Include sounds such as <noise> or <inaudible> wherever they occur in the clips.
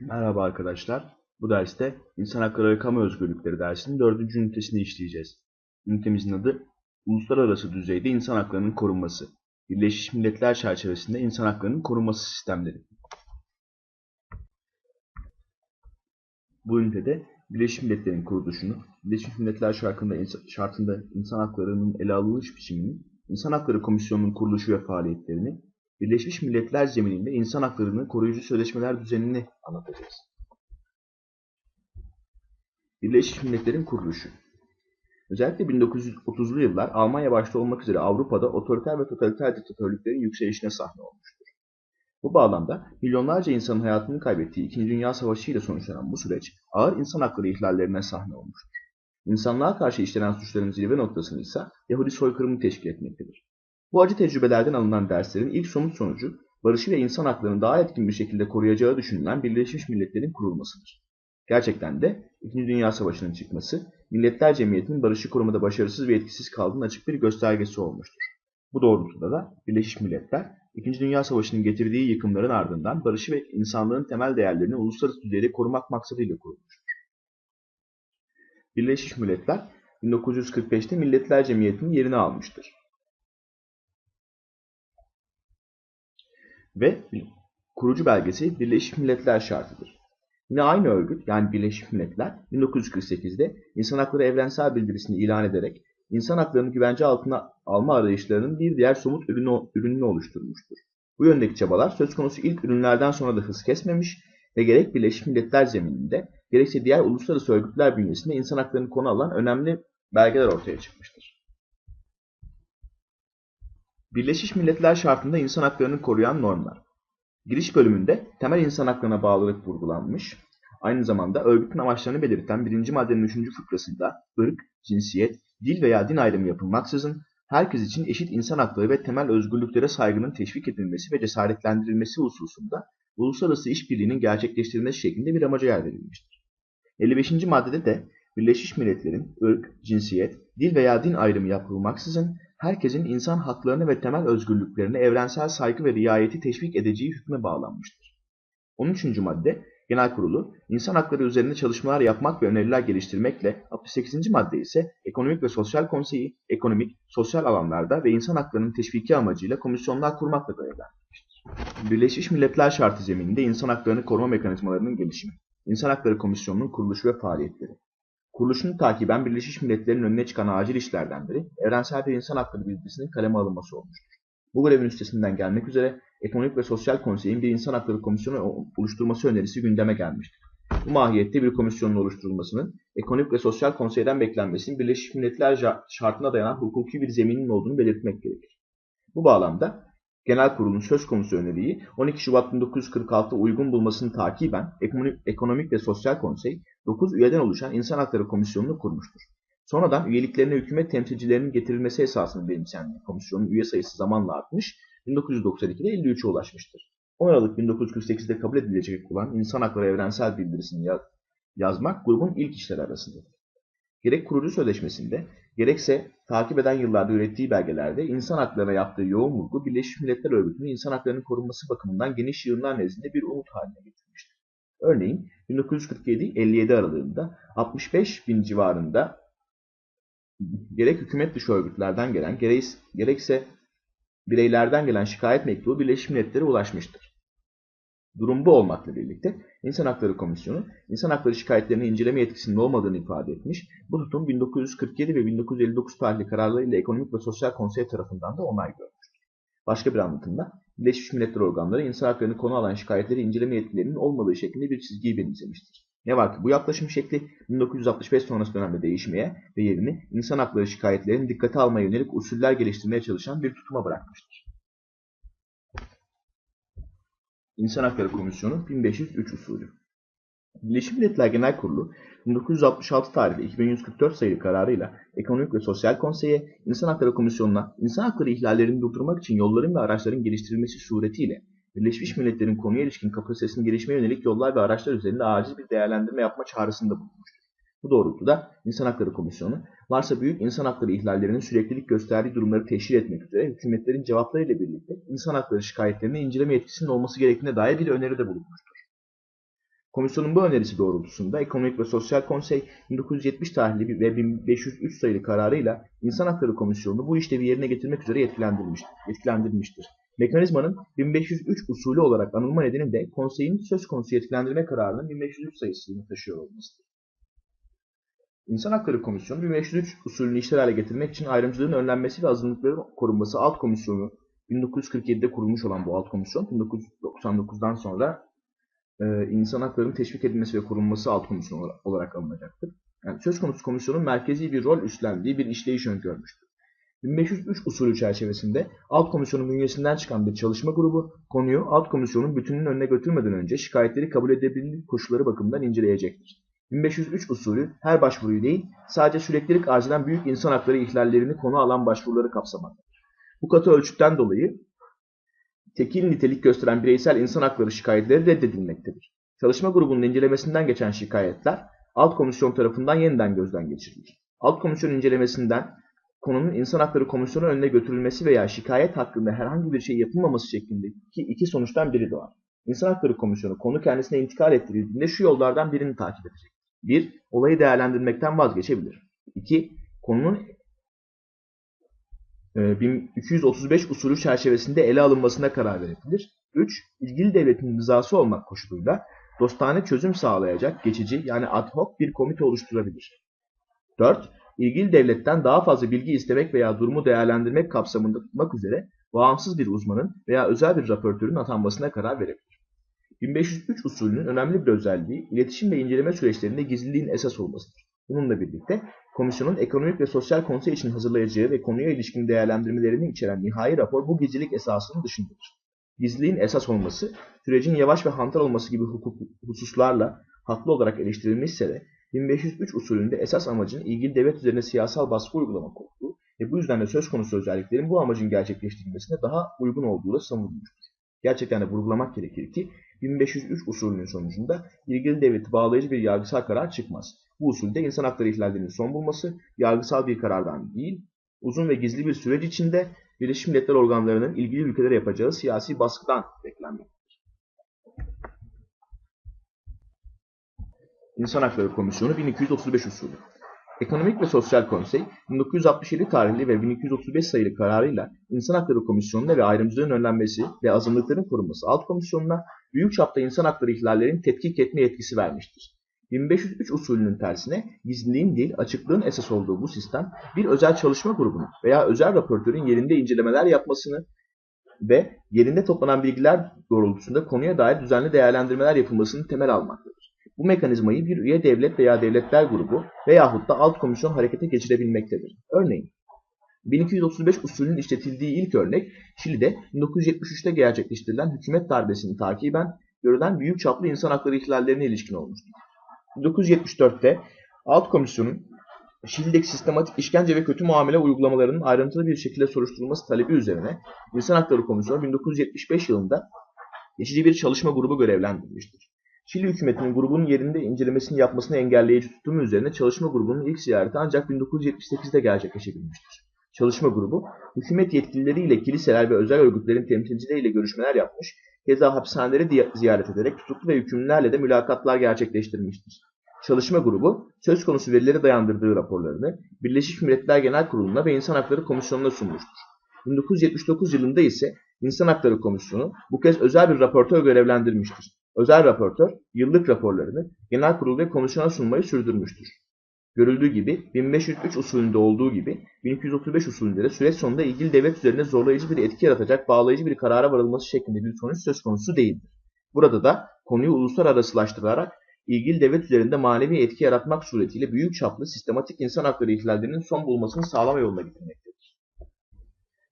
Merhaba arkadaşlar. Bu derste İnsan Hakları ve Kamu Özgürlükleri dersinin dördüncü ünitesini işleyeceğiz. Ünitemizin adı Uluslararası Düzeyde İnsan Haklarının Korunması. Birleşmiş Milletler çerçevesinde İnsan Haklarının Korunması Sistemleri. Bu ünitede Birleşmiş Milletler'in kuruluşunu, Birleşmiş Milletler şartında, şartında insan haklarının ele alınış biçimini, İnsan Hakları Komisyonu'nun kuruluşu ve faaliyetlerini, Birleşmiş Milletler zemininde insan haklarını koruyucu sözleşmeler düzenini anlatacağız. Birleşmiş Milletler'in kuruluşu Özellikle 1930'lu yıllar Almanya başta olmak üzere Avrupa'da otoriter ve totaliter diktatörlüklerin yükselişine sahne olmuştur. Bu bağlamda milyonlarca insanın hayatını kaybettiği İkinci Dünya Savaşı ile sonuçlanan bu süreç ağır insan hakları ihlallerine sahne olmuştur. İnsanlığa karşı işlenen suçların zirve noktasını ise Yahudi soykırımı teşkil etmektedir. Bu acı tecrübelerden alınan derslerin ilk somut sonucu barışı ve insan haklarını daha etkin bir şekilde koruyacağı düşünülen Birleşmiş Milletler'in kurulmasıdır. Gerçekten de İkinci Dünya Savaşı'nın çıkması, Milletler Cemiyeti'nin barışı korumada başarısız ve etkisiz kaldığının açık bir göstergesi olmuştur. Bu doğrultuda da Birleşmiş Milletler, İkinci Dünya Savaşı'nın getirdiği yıkımların ardından barışı ve insanlığın temel değerlerini uluslararası düzeyde korumak maksadıyla kurulmuştur. Birleşmiş Milletler 1945'te Milletler Cemiyeti'nin yerini almıştır. Ve kurucu belgesi Birleşmiş Milletler Şartıdır. Yine aynı örgüt yani Birleşmiş Milletler 1948'de İnsan Hakları Evrensel Bildirisini ilan ederek insan haklarını güvence altına alma arayışlarının bir diğer somut ürünü, ürününü oluşturmuştur. Bu yöndeki çabalar söz konusu ilk ürünlerden sonra da hız kesmemiş ve gerek Birleşmiş Milletler zemininde gerekse diğer uluslararası örgütler bünyesinde insan haklarını konu alan önemli belgeler ortaya çıkmıştır. Birleşmiş Milletler şartında insan haklarını koruyan normlar. Giriş bölümünde temel insan haklarına bağlılık vurgulanmış. Aynı zamanda örgütün amaçlarını belirten birinci maddenin üçüncü fıkrasında ırk, cinsiyet, dil veya din ayrımı yapılmaksızın herkes için eşit insan hakları ve temel özgürlüklere saygının teşvik edilmesi ve cesaretlendirilmesi hususunda uluslararası işbirliğinin gerçekleştirilmesi şeklinde bir amaca yer verilmiştir. 55. maddede de Birleşmiş Milletler'in ırk, cinsiyet, dil veya din ayrımı yapılmaksızın herkesin insan haklarını ve temel özgürlüklerine evrensel saygı ve riayeti teşvik edeceği hükme bağlanmıştır. 13. madde Genel Kurulu, insan hakları üzerinde çalışmalar yapmak ve öneriler geliştirmekle, 68. madde ise Ekonomik ve Sosyal Konseyi, ekonomik, sosyal alanlarda ve insan haklarının teşviki amacıyla komisyonlar kurmakla görevlendirmiştir. Birleşmiş Milletler şartı zemininde insan haklarını koruma mekanizmalarının gelişimi, İnsan Hakları Komisyonu'nun kuruluşu ve faaliyetleri, Kuruluşunu takiben Birleşmiş Milletler'in önüne çıkan acil işlerden biri evrensel bir insan hakları bildirisinin kaleme alınması olmuştur. Bu görevin üstesinden gelmek üzere Ekonomik ve Sosyal Konsey'in bir insan hakları komisyonu oluşturması önerisi gündeme gelmiştir. Bu mahiyette bir komisyonun oluşturulmasının Ekonomik ve Sosyal Konsey'den beklenmesinin Birleşmiş Milletler şartına dayanan hukuki bir zeminin olduğunu belirtmek gerekir. Bu bağlamda Genel Kurulun söz konusu öneriyi 12 Şubat 1946'da uygun bulmasını takiben Ekonomik ve Sosyal Konsey 9 üyeden oluşan İnsan Hakları Komisyonu'nu kurmuştur. Sonradan üyeliklerine hükümet temsilcilerinin getirilmesi esasını benimseyen komisyonun üye sayısı zamanla artmış, 1992'de 53'e ulaşmıştır. 10 Aralık 1948'de kabul edilecek olan İnsan Hakları Evrensel Bildirisini yazmak grubun ilk işleri arasındadır. Gerek kurucu sözleşmesinde, gerekse takip eden yıllarda ürettiği belgelerde insan haklarına yaptığı yoğun vurgu Birleşmiş Milletler Örgütü'nün insan haklarının korunması bakımından geniş yığınlar nezdinde bir umut haline getirmiştir. Örneğin 1947-57 aralığında 65 bin civarında gerek hükümet dışı örgütlerden gelen, gerekse bireylerden gelen şikayet mektubu Birleşmiş Milletler'e ulaşmıştır. Durum bu olmakla birlikte İnsan Hakları Komisyonu, insan hakları şikayetlerini inceleme yetkisinin olmadığını ifade etmiş, bu tutum 1947 ve 1959 tarihli kararlarıyla Ekonomik ve Sosyal Konsey tarafından da onay görmüştür. Başka bir anlatımda, Birleşmiş Milletler organları insan haklarını konu alan şikayetleri inceleme yetkilerinin olmadığı şeklinde bir çizgiyi benimsemiştir. Ne var ki bu yaklaşım şekli 1965 sonrası dönemde değişmeye ve yerini insan hakları şikayetlerini dikkate almaya yönelik usuller geliştirmeye çalışan bir tutuma bırakmıştır. İnsan Hakları Komisyonu 1503 usulü. Birleşmiş Milletler Genel Kurulu 1966 tarihli 2144 sayılı kararıyla Ekonomik ve Sosyal Konsey'e İnsan Hakları Komisyonu'na insan hakları ihlallerini durdurmak için yolların ve araçların geliştirilmesi suretiyle Birleşmiş Milletler'in konuya ilişkin kapasitesini gelişmeye yönelik yollar ve araçlar üzerinde acil bir değerlendirme yapma çağrısında bulunmuştur. Bu doğrultuda İnsan Hakları Komisyonu, varsa büyük insan hakları ihlallerinin süreklilik gösterdiği durumları teşhir etmek üzere hükümetlerin cevaplarıyla birlikte insan hakları şikayetlerini inceleme yetkisinin olması gerektiğine dair bir öneride bulunmuştur. Komisyonun bu önerisi doğrultusunda Ekonomik ve Sosyal Konsey 1970 tarihli ve 1503 sayılı kararıyla İnsan Hakları Komisyonu'nu bu işlevi yerine getirmek üzere yetkilendirilmiştir. yetkilendirilmiştir. Mekanizmanın 1503 usulü olarak anılma nedeni de konseyin söz konusu yetkilendirme kararının 1503 sayısını taşıyor olmasıdır. İnsan Hakları Komisyonu 1503 usulünü işler hale getirmek için ayrımcılığın önlenmesi ve azınlıkların korunması alt komisyonu 1947'de kurulmuş olan bu alt komisyon 1999'dan sonra e, insan haklarının teşvik edilmesi ve korunması alt komisyon olarak alınacaktır. Yani söz konusu komisyonun merkezi bir rol üstlendiği bir işleyiş öngörmüştür. 1503 usulü çerçevesinde alt komisyonun bünyesinden çıkan bir çalışma grubu konuyu alt komisyonun bütününün önüne götürmeden önce şikayetleri kabul edebilirlik koşulları bakımından inceleyecektir. 1503 usulü her başvuruyu değil sadece süreklilik arz eden büyük insan hakları ihlallerini konu alan başvuruları kapsamaktadır. Bu katı ölçütten dolayı tekil nitelik gösteren bireysel insan hakları şikayetleri reddedilmektedir. Çalışma grubunun incelemesinden geçen şikayetler alt komisyon tarafından yeniden gözden geçirilir. Alt komisyon incelemesinden konunun insan hakları komisyonu önüne götürülmesi veya şikayet hakkında herhangi bir şey yapılmaması şeklindeki iki sonuçtan biri doğar. İnsan Hakları Komisyonu konu kendisine intikal ettirildiğinde şu yollardan birini takip edecek. 1. Olayı değerlendirmekten vazgeçebilir. 2. Konunun 1235 e, usulü çerçevesinde ele alınmasına karar verebilir. 3. İlgili devletin rızası olmak koşuluyla dostane çözüm sağlayacak geçici yani ad hoc bir komite oluşturabilir. 4. İlgili devletten daha fazla bilgi istemek veya durumu değerlendirmek kapsamında tutmak üzere bağımsız bir uzmanın veya özel bir raportörün atanmasına karar verebilir. 1503 usulünün önemli bir özelliği iletişim ve inceleme süreçlerinde gizliliğin esas olmasıdır. Bununla birlikte komisyonun ekonomik ve sosyal konsey için hazırlayacağı ve konuya ilişkin değerlendirmelerini içeren nihai rapor bu gizlilik esasının dışındadır. Gizliliğin esas olması, sürecin yavaş ve hantal olması gibi hukuk hususlarla haklı olarak eleştirilmişse de 1503 usulünde esas amacın ilgili devlet üzerine siyasal baskı uygulamak olduğu ve bu yüzden de söz konusu özelliklerin bu amacın gerçekleştirilmesine daha uygun olduğu da savunulmuştur. Gerçekten de vurgulamak gerekir ki 1503 usulünün sonucunda ilgili devleti bağlayıcı bir yargısal karar çıkmaz. Bu usulde insan hakları ihlallerinin son bulması yargısal bir karardan değil, uzun ve gizli bir süreç içinde Birleşmiş Milletler organlarının ilgili ülkelere yapacağı siyasi baskıdan beklenmektedir. İnsan Hakları Komisyonu 1235 usulü Ekonomik ve Sosyal Konsey 1967 tarihli ve 1235 sayılı kararıyla İnsan Hakları Komisyonu'na ve ayrımcılığın önlenmesi ve azınlıkların korunması alt komisyonuna büyük çapta insan hakları ihlallerini tetkik etme yetkisi vermiştir. 1503 usulünün tersine gizliliğin değil açıklığın esas olduğu bu sistem bir özel çalışma grubunun veya özel raportörün yerinde incelemeler yapmasını ve yerinde toplanan bilgiler doğrultusunda konuya dair düzenli değerlendirmeler yapılmasını temel almaktadır. Bu mekanizmayı bir üye devlet veya devletler grubu veyahut da alt komisyon harekete geçirebilmektedir. Örneğin 1235 usulünün işletildiği ilk örnek Şili'de 1973'te gerçekleştirilen hükümet darbesini takiben görülen büyük çaplı insan hakları ihlallerine ilişkin olmuştur. 1974'te Alt Komisyon'un Şili'deki sistematik işkence ve kötü muamele uygulamalarının ayrıntılı bir şekilde soruşturulması talebi üzerine İnsan Hakları Komisyonu 1975 yılında geçici bir çalışma grubu görevlendirmiştir. Şili hükümetinin grubun yerinde incelemesini yapmasını engelleyici tutumu üzerine çalışma grubunun ilk ziyareti ancak 1978'de gerçekleşebilmiştir. Çalışma grubu, hükümet yetkilileriyle kiliseler ve özel örgütlerin temsilcileriyle görüşmeler yapmış, keza hapishaneleri ziyaret ederek tutuklu ve hükümlülerle de mülakatlar gerçekleştirmiştir. Çalışma grubu, söz konusu verileri dayandırdığı raporlarını Birleşmiş Milletler Genel Kurulu'na ve İnsan Hakları Komisyonu'na sunmuştur. 1979 yılında ise İnsan Hakları Komisyonu bu kez özel bir raportör görevlendirmiştir. Özel raportör, yıllık raporlarını genel kurul ve komisyona sunmayı sürdürmüştür. Görüldüğü gibi 1503 usulünde olduğu gibi 1235 usulünde de süreç sonunda ilgili devlet üzerine zorlayıcı bir etki yaratacak bağlayıcı bir karara varılması şeklinde bir sonuç söz konusu değildir. Burada da konuyu uluslararasılaştırarak ilgili devlet üzerinde manevi etki yaratmak suretiyle büyük çaplı sistematik insan hakları ihlallerinin son bulmasını sağlama yoluna gidilmektedir.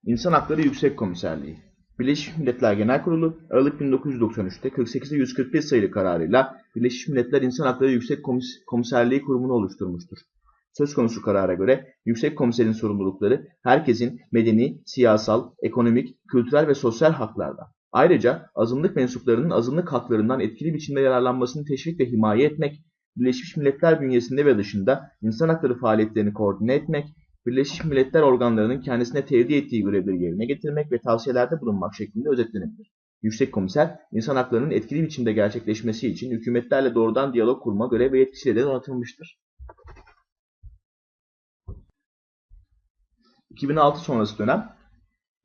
İnsan Hakları Yüksek Komiserliği Birleşmiş Milletler Genel Kurulu Aralık 1993'te 48'e 141 sayılı kararıyla Birleşmiş Milletler İnsan Hakları Yüksek Komis Komiserliği Kurumu'nu oluşturmuştur. Söz konusu karara göre Yüksek Komiserin sorumlulukları herkesin medeni, siyasal, ekonomik, kültürel ve sosyal haklarda ayrıca azınlık mensuplarının azınlık haklarından etkili biçimde yararlanmasını teşvik ve himaye etmek, Birleşmiş Milletler bünyesinde ve dışında insan hakları faaliyetlerini koordine etmek, Birleşmiş Milletler organlarının kendisine tevdi ettiği görevleri yerine getirmek ve tavsiyelerde bulunmak şeklinde özetlenebilir. Yüksek Komiser, insan haklarının etkili biçimde gerçekleşmesi için hükümetlerle doğrudan diyalog kurma görev ve yetkisiyle de donatılmıştır. 2006 sonrası dönem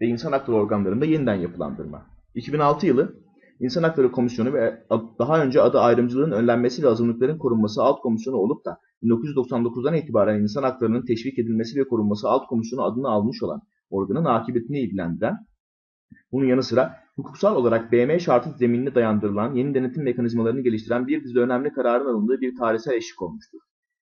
ve insan hakları organlarında yeniden yapılandırma. 2006 yılı İnsan Hakları Komisyonu ve daha önce adı ayrımcılığın önlenmesi ve azınlıkların korunması alt komisyonu olup da 1999'dan itibaren insan haklarının teşvik edilmesi ve korunması alt komisyonu adını almış olan organın akıbetini ilgilendiren, bunun yanı sıra hukuksal olarak BM şartı zeminine dayandırılan yeni denetim mekanizmalarını geliştiren bir dizi önemli kararın alındığı bir tarihsel eşik olmuştur.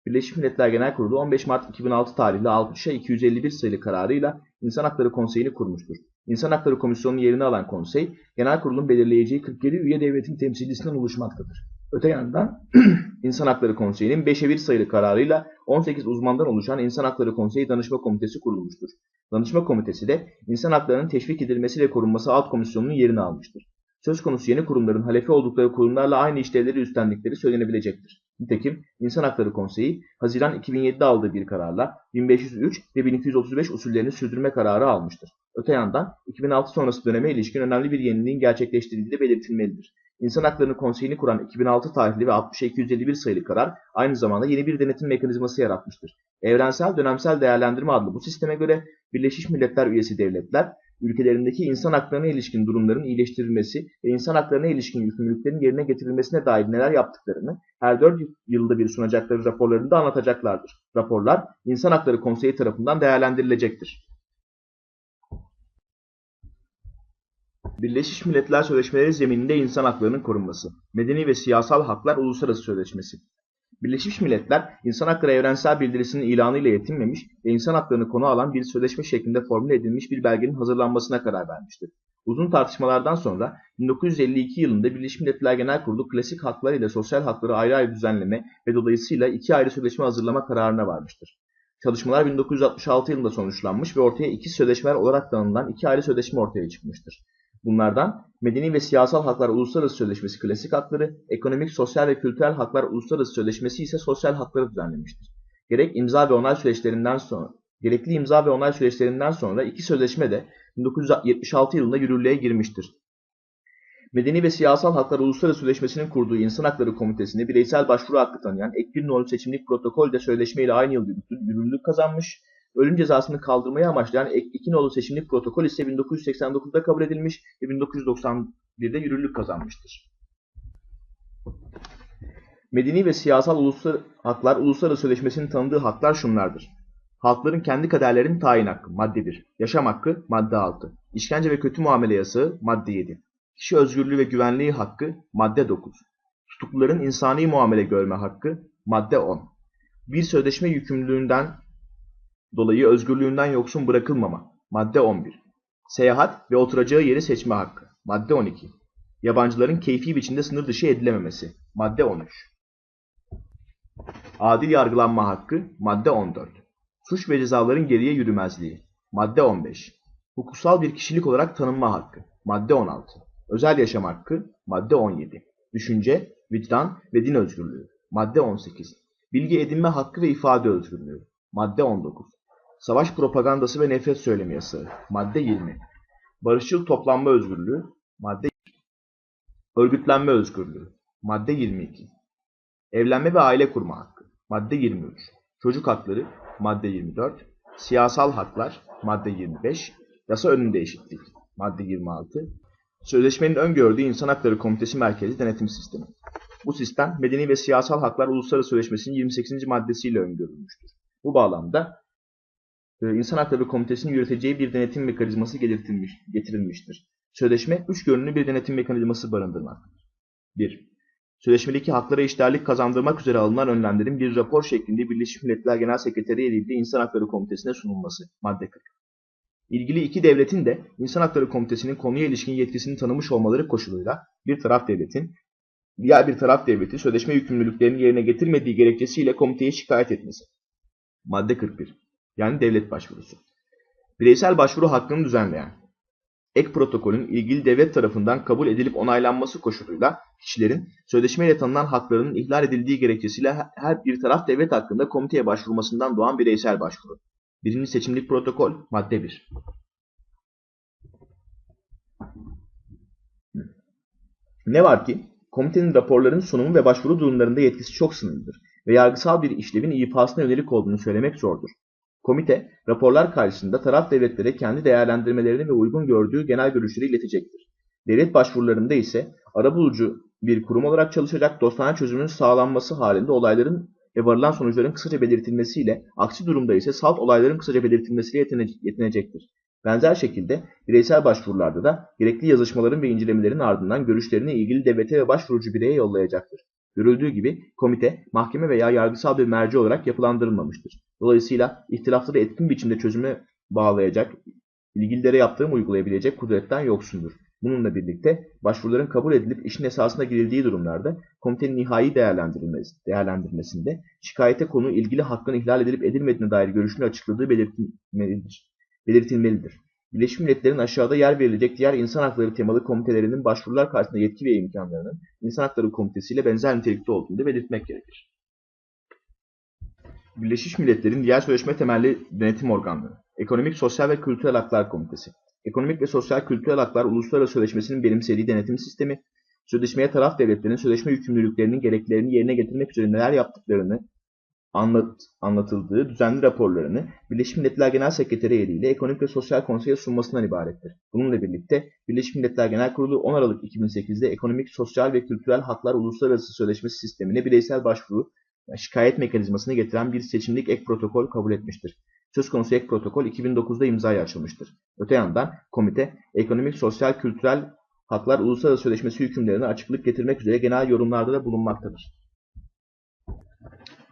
Birleşmiş Milletler Genel Kurulu 15 Mart 2006 tarihli 6 251 sayılı kararıyla İnsan Hakları Konseyi'ni kurmuştur. İnsan Hakları Komisyonu'nun yerini alan konsey, genel kurulun belirleyeceği 47 üye devletin temsilcisinden oluşmaktadır. Öte yandan <clears throat> İnsan Hakları Konseyi'nin 5'e 1 sayılı kararıyla 18 uzmandan oluşan İnsan Hakları Konseyi Danışma Komitesi kurulmuştur. Danışma Komitesi de İnsan Haklarının Teşvik Edilmesi ve Korunması Alt Komisyonu'nun yerini almıştır. Söz konusu yeni kurumların halefi oldukları kurumlarla aynı işlevleri üstlendikleri söylenebilecektir. Nitekim İnsan Hakları Konseyi, Haziran 2007'de aldığı bir kararla 1503 ve 1235 usullerini sürdürme kararı almıştır. Öte yandan 2006 sonrası döneme ilişkin önemli bir yeniliğin gerçekleştirildiği de belirtilmelidir. İnsan Hakları Konseyi'ni kuran 2006 tarihli ve 60251 sayılı karar aynı zamanda yeni bir denetim mekanizması yaratmıştır. Evrensel Dönemsel Değerlendirme adlı bu sisteme göre Birleşmiş Milletler üyesi devletler ülkelerindeki insan haklarına ilişkin durumların iyileştirilmesi ve insan haklarına ilişkin yükümlülüklerin yerine getirilmesine dair neler yaptıklarını her 4 yılda bir sunacakları raporlarında anlatacaklardır. Raporlar İnsan Hakları Konseyi tarafından değerlendirilecektir. Birleşmiş Milletler Sözleşmeleri zemininde insan haklarının korunması. Medeni ve Siyasal Haklar Uluslararası Sözleşmesi. Birleşmiş Milletler, İnsan Hakları Evrensel Bildirisi'nin ilanıyla yetinmemiş ve insan haklarını konu alan bir sözleşme şeklinde formüle edilmiş bir belgenin hazırlanmasına karar vermiştir. Uzun tartışmalardan sonra 1952 yılında Birleşmiş Milletler Genel Kurulu klasik haklar ile sosyal hakları ayrı ayrı düzenleme ve dolayısıyla iki ayrı sözleşme hazırlama kararına varmıştır. Çalışmalar 1966 yılında sonuçlanmış ve ortaya iki sözleşmeler olarak tanımlanan iki ayrı sözleşme ortaya çıkmıştır. Bunlardan Medeni ve Siyasal Haklar Uluslararası Sözleşmesi klasik hakları, Ekonomik, Sosyal ve Kültürel Haklar Uluslararası Sözleşmesi ise sosyal hakları düzenlemiştir. Gerek imza ve onay süreçlerinden sonra, gerekli imza ve onay süreçlerinden sonra iki sözleşme de 1976 yılında yürürlüğe girmiştir. Medeni ve Siyasal Haklar Uluslararası Sözleşmesi'nin kurduğu İnsan Hakları Komitesi'ne bireysel başvuru hakkı tanıyan ek bir nolu seçimlik protokol de sözleşme ile aynı yıl yürürlük kazanmış Ölüm cezasını kaldırmayı amaçlayan ek 2 nolu seçimlik protokol ise 1989'da kabul edilmiş ve 1991'de yürürlük kazanmıştır. Medeni ve siyasal uluslar haklar uluslararası sözleşmesinin tanıdığı haklar şunlardır. Halkların kendi kaderlerini tayin hakkı madde 1, yaşam hakkı madde 6, işkence ve kötü muamele yasağı madde 7, kişi özgürlüğü ve güvenliği hakkı madde 9, tutukluların insani muamele görme hakkı madde 10, bir sözleşme yükümlülüğünden dolayı özgürlüğünden yoksun bırakılmama. Madde 11. Seyahat ve oturacağı yeri seçme hakkı. Madde 12. Yabancıların keyfi biçimde sınır dışı edilememesi. Madde 13. Adil yargılanma hakkı. Madde 14. Suç ve cezaların geriye yürümezliği. Madde 15. Hukuksal bir kişilik olarak tanınma hakkı. Madde 16. Özel yaşam hakkı. Madde 17. Düşünce, vicdan ve din özgürlüğü. Madde 18. Bilgi edinme hakkı ve ifade özgürlüğü. Madde 19. Savaş propagandası ve nefret söylemi yasağı. Madde 20. Barışçıl toplanma özgürlüğü. Madde 20. Örgütlenme özgürlüğü. Madde 22. Evlenme ve aile kurma hakkı. Madde 23. Çocuk hakları. Madde 24. Siyasal haklar. Madde 25. Yasa önünde eşitlik. Madde 26. Sözleşmenin öngördüğü İnsan Hakları Komitesi Merkezi Denetim Sistemi. Bu sistem Medeni ve Siyasal Haklar Uluslararası Sözleşmesi'nin 28. maddesiyle öngörülmüştür. Bu bağlamda İnsan Hakları Komitesi'nin yürüteceği bir denetim mekanizması getirilmiş, getirilmiştir. Sözleşme üç yönlü bir denetim mekanizması barındırmaktadır. 1. Sözleşmedeki haklara eşdeğerlik kazandırmak üzere alınan önlemlerin bir rapor şeklinde Birleşmiş Milletler Genel Sekreteri eliyle İnsan Hakları Komitesi'ne sunulması. Madde 40. İlgili iki devletin de İnsan Hakları Komitesi'nin konuya ilişkin yetkisini tanımış olmaları koşuluyla bir taraf devletin, diğer bir taraf devleti sözleşme yükümlülüklerini yerine getirmediği gerekçesiyle komiteye şikayet etmesi. Madde 41 yani devlet başvurusu. Bireysel başvuru hakkını düzenleyen, ek protokolün ilgili devlet tarafından kabul edilip onaylanması koşuluyla kişilerin sözleşmeyle tanınan haklarının ihlal edildiği gerekçesiyle her bir taraf devlet hakkında komiteye başvurmasından doğan bireysel başvuru. Birinci seçimlik protokol madde 1. Ne var ki komitenin raporların sunumu ve başvuru durumlarında yetkisi çok sınırlıdır ve yargısal bir işlevin ifasına yönelik olduğunu söylemek zordur. Komite, raporlar karşısında taraf devletlere kendi değerlendirmelerini ve uygun gördüğü genel görüşleri iletecektir. Devlet başvurularında ise arabulucu bir kurum olarak çalışacak dostane çözümün sağlanması halinde olayların ve varılan sonuçların kısaca belirtilmesiyle, aksi durumda ise salt olayların kısaca belirtilmesiyle yetine- yetinecektir. Benzer şekilde bireysel başvurularda da gerekli yazışmaların ve incelemelerin ardından görüşlerini ilgili devlete ve başvurucu bireye yollayacaktır. Görüldüğü gibi komite mahkeme veya yargısal bir merci olarak yapılandırılmamıştır. Dolayısıyla ihtilafları etkin biçimde çözüme bağlayacak, ilgililere yaptırım uygulayabilecek kudretten yoksundur. Bununla birlikte başvuruların kabul edilip işin esasına girildiği durumlarda komitenin nihai değerlendirilmesi, değerlendirmesinde şikayete konu ilgili hakkın ihlal edilip edilmediğine dair görüşünü açıkladığı belirtilmelidir. belirtilmelidir. Birleşmiş Milletler'in aşağıda yer verilecek diğer insan hakları temalı komitelerinin başvurular karşısında yetki ve imkanlarının İnsan Hakları Komitesi ile benzer nitelikte olduğunu belirtmek gerekir. Birleşmiş Milletler'in diğer sözleşme temelli denetim organları. Ekonomik, Sosyal ve Kültürel Haklar Komitesi. Ekonomik ve Sosyal Kültürel Haklar Uluslararası Sözleşmesi'nin benimsediği denetim sistemi, sözleşmeye taraf devletlerin sözleşme yükümlülüklerinin gereklerini yerine getirmek üzere neler yaptıklarını anlat, anlatıldığı düzenli raporlarını Birleşmiş Milletler Genel Sekreteri eliyle Ekonomik ve Sosyal Konsey'e sunmasından ibarettir. Bununla birlikte Birleşmiş Milletler Genel Kurulu 10 Aralık 2008'de Ekonomik, Sosyal ve Kültürel Haklar Uluslararası Sözleşmesi sistemine bireysel başvuru şikayet mekanizmasını getiren bir seçimlik ek protokol kabul etmiştir. Söz konusu ek protokol 2009'da imzaya açılmıştır. Öte yandan komite, ekonomik, sosyal, kültürel haklar uluslararası sözleşmesi hükümlerine açıklık getirmek üzere genel yorumlarda da bulunmaktadır.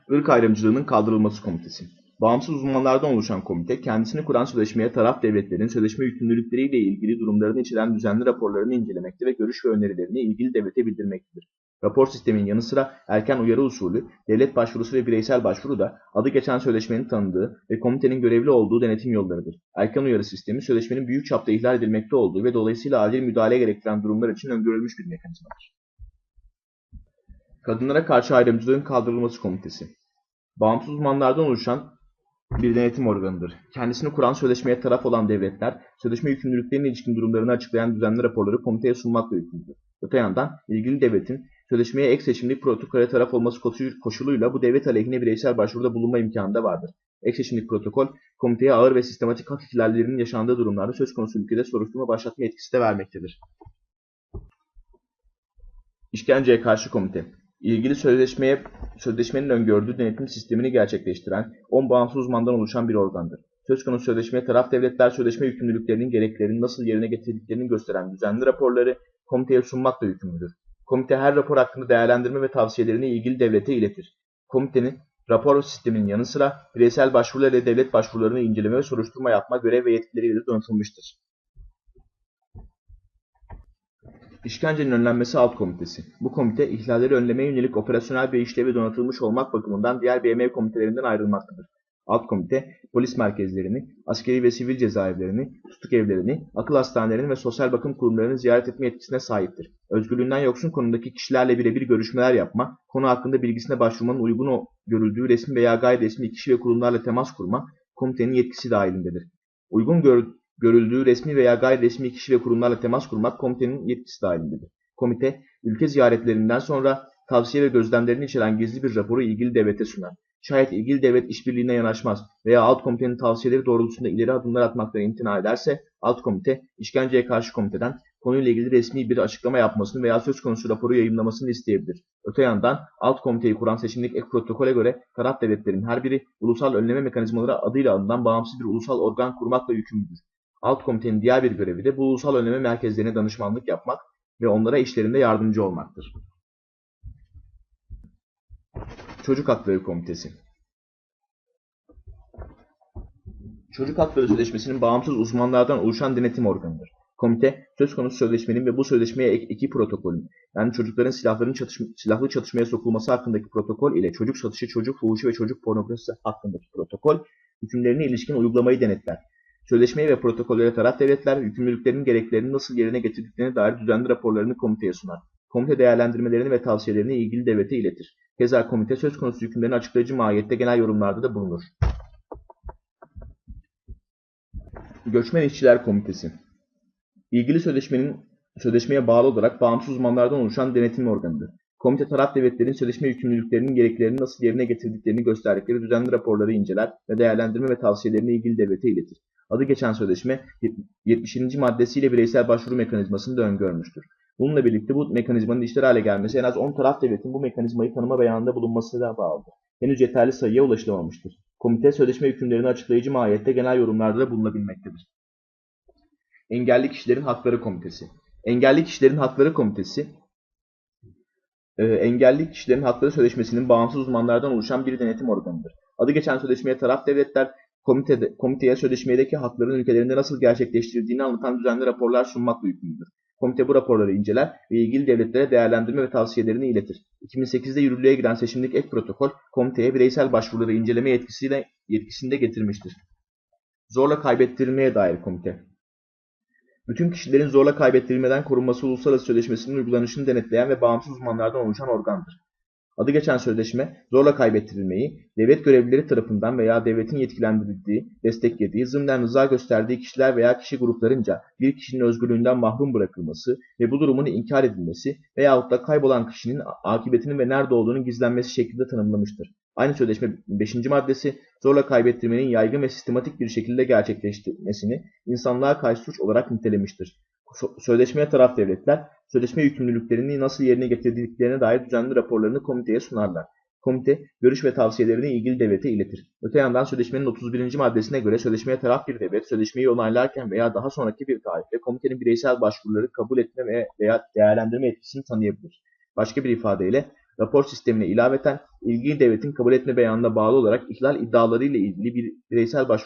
Irk ayrımcılığının kaldırılması komitesi. Bağımsız uzmanlardan oluşan komite, kendisini kuran sözleşmeye taraf devletlerin sözleşme yükümlülükleriyle ilgili durumlarını içeren düzenli raporlarını incelemekte ve görüş ve önerilerini ilgili devlete bildirmektedir. Rapor sistemin yanı sıra erken uyarı usulü, devlet başvurusu ve bireysel başvuru da adı geçen sözleşmenin tanıdığı ve komitenin görevli olduğu denetim yollarıdır. Erken uyarı sistemi sözleşmenin büyük çapta ihlal edilmekte olduğu ve dolayısıyla acil müdahale gerektiren durumlar için öngörülmüş bir mekanizmadır. Kadınlara karşı ayrımcılığın kaldırılması komitesi. Bağımsız uzmanlardan oluşan bir denetim organıdır. Kendisini kuran sözleşmeye taraf olan devletler, sözleşme yükümlülüklerine ilişkin durumlarını açıklayan düzenli raporları komiteye sunmakla yükümlüdür. Öte yandan ilgili devletin sözleşmeye ek seçimlik protokole taraf olması koşuluyla bu devlet aleyhine bireysel başvuruda bulunma imkanı da vardır. Ek seçimlik protokol, komiteye ağır ve sistematik hak ihlallerinin yaşandığı durumlarda söz konusu ülkede soruşturma başlatma yetkisi de vermektedir. İşkenceye karşı komite ilgili sözleşmeye sözleşmenin öngördüğü denetim sistemini gerçekleştiren 10 bağımsız uzmandan oluşan bir organdır. Söz konusu sözleşmeye taraf devletler sözleşme yükümlülüklerinin gereklerini nasıl yerine getirdiklerini gösteren düzenli raporları komiteye sunmakla yükümlüdür. Komite her rapor hakkında değerlendirme ve tavsiyelerini ilgili devlete iletir. Komitenin rapor sisteminin yanı sıra bireysel başvurular ile devlet başvurularını inceleme ve soruşturma yapma görev ve yetkileriyle donatılmıştır. İşkencenin Önlenmesi Alt Komitesi. Bu komite ihlalleri önlemeye yönelik operasyonel bir işlevi donatılmış olmak bakımından diğer BM komitelerinden ayrılmaktadır. Alt komite, polis merkezlerini, askeri ve sivil cezaevlerini, tutuk evlerini, akıl hastanelerini ve sosyal bakım kurumlarını ziyaret etme yetkisine sahiptir. Özgürlüğünden yoksun konumdaki kişilerle birebir görüşmeler yapma, konu hakkında bilgisine başvurmanın uygun görüldüğü resmi veya gayri resmi kişi ve kurumlarla temas kurma, komitenin yetkisi dahilindedir. Uygun gör görüldüğü resmi veya gayri resmi kişi ve kurumlarla temas kurmak komitenin yetkisi dahilindedir. Komite, ülke ziyaretlerinden sonra tavsiye ve gözlemlerini içeren gizli bir raporu ilgili devlete sunar. Şayet ilgili devlet işbirliğine yanaşmaz veya alt komitenin tavsiyeleri doğrultusunda ileri adımlar atmaktan imtina ederse, alt komite, işkenceye karşı komiteden konuyla ilgili resmi bir açıklama yapmasını veya söz konusu raporu yayınlamasını isteyebilir. Öte yandan alt komiteyi kuran seçimlik ek protokole göre taraf devletlerin her biri ulusal önleme mekanizmaları adıyla anılan bağımsız bir ulusal organ kurmakla yükümlüdür. Alt komitenin diğer bir görevi de bu ulusal önleme merkezlerine danışmanlık yapmak ve onlara işlerinde yardımcı olmaktır. Çocuk Hakları Komitesi Çocuk Hakları Sözleşmesi'nin bağımsız uzmanlardan oluşan denetim organıdır. Komite, söz konusu sözleşmenin ve bu sözleşmeye ek iki protokolün, yani çocukların silahların çatışma, silahlı çatışmaya sokulması hakkındaki protokol ile çocuk satışı, çocuk fuhuşu ve çocuk pornografisi hakkındaki protokol, hükümlerine ilişkin uygulamayı denetler. Sözleşmeye ve protokollere taraf devletler, yükümlülüklerin gereklerini nasıl yerine getirdiklerine dair düzenli raporlarını komiteye sunar. Komite değerlendirmelerini ve tavsiyelerini ilgili devlete iletir. Keza komite söz konusu hükümlerin açıklayıcı mahiyette genel yorumlarda da bulunur. Göçmen İşçiler Komitesi İlgili sözleşmenin sözleşmeye bağlı olarak bağımsız uzmanlardan oluşan denetim organıdır. Komite taraf devletlerin sözleşme yükümlülüklerinin gereklerini nasıl yerine getirdiklerini gösterdikleri düzenli raporları inceler ve değerlendirme ve tavsiyelerini ilgili devlete iletir. Adı geçen sözleşme 70. maddesiyle bireysel başvuru mekanizmasını da öngörmüştür. Bununla birlikte bu mekanizmanın işler hale gelmesi en az 10 taraf devletin bu mekanizmayı tanıma beyanında bulunmasına bağlıdır. Henüz yeterli sayıya ulaşılamamıştır. Komite sözleşme hükümlerini açıklayıcı mahiyette genel yorumlarda da bulunabilmektedir. Engelli Kişilerin Hakları Komitesi Engelli Kişilerin Hakları Komitesi e, Engelli Kişilerin Hakları Sözleşmesi'nin bağımsız uzmanlardan oluşan bir denetim organıdır. Adı geçen sözleşmeye taraf devletler komitede, komiteye sözleşmedeki hakların ülkelerinde nasıl gerçekleştirildiğini anlatan düzenli raporlar sunmakla yükümlüdür. Komite bu raporları inceler ve ilgili devletlere değerlendirme ve tavsiyelerini iletir. 2008'de yürürlüğe giren seçimlik ek protokol, komiteye bireysel başvuruları inceleme yetkisiyle yetkisinde getirmiştir. Zorla kaybettirilmeye dair komite. Bütün kişilerin zorla kaybettirilmeden korunması uluslararası sözleşmesinin uygulanışını denetleyen ve bağımsız uzmanlardan oluşan organdır. Adı geçen sözleşme, zorla kaybettirilmeyi, devlet görevlileri tarafından veya devletin yetkilendirildiği, desteklediği, zımnen rıza gösterdiği kişiler veya kişi gruplarınca bir kişinin özgürlüğünden mahrum bırakılması ve bu durumun inkar edilmesi veyahut da kaybolan kişinin akıbetinin ve nerede olduğunun gizlenmesi şeklinde tanımlamıştır. Aynı sözleşme 5. maddesi, zorla kaybettirmenin yaygın ve sistematik bir şekilde gerçekleştirilmesini insanlığa karşı suç olarak nitelemiştir. Sözleşmeye taraf devletler, sözleşme yükümlülüklerini nasıl yerine getirdiklerine dair düzenli raporlarını komiteye sunarlar. Komite, görüş ve tavsiyelerini ilgili devlete iletir. Öte yandan sözleşmenin 31. maddesine göre sözleşmeye taraf bir devlet, sözleşmeyi onaylarken veya daha sonraki bir tarihte komitenin bireysel başvuruları kabul etme veya değerlendirme etkisini tanıyabilir. Başka bir ifadeyle, rapor sistemine ilaveten ilgili devletin kabul etme beyanına bağlı olarak ihlal iddiaları ile ilgili bir bireysel başvuru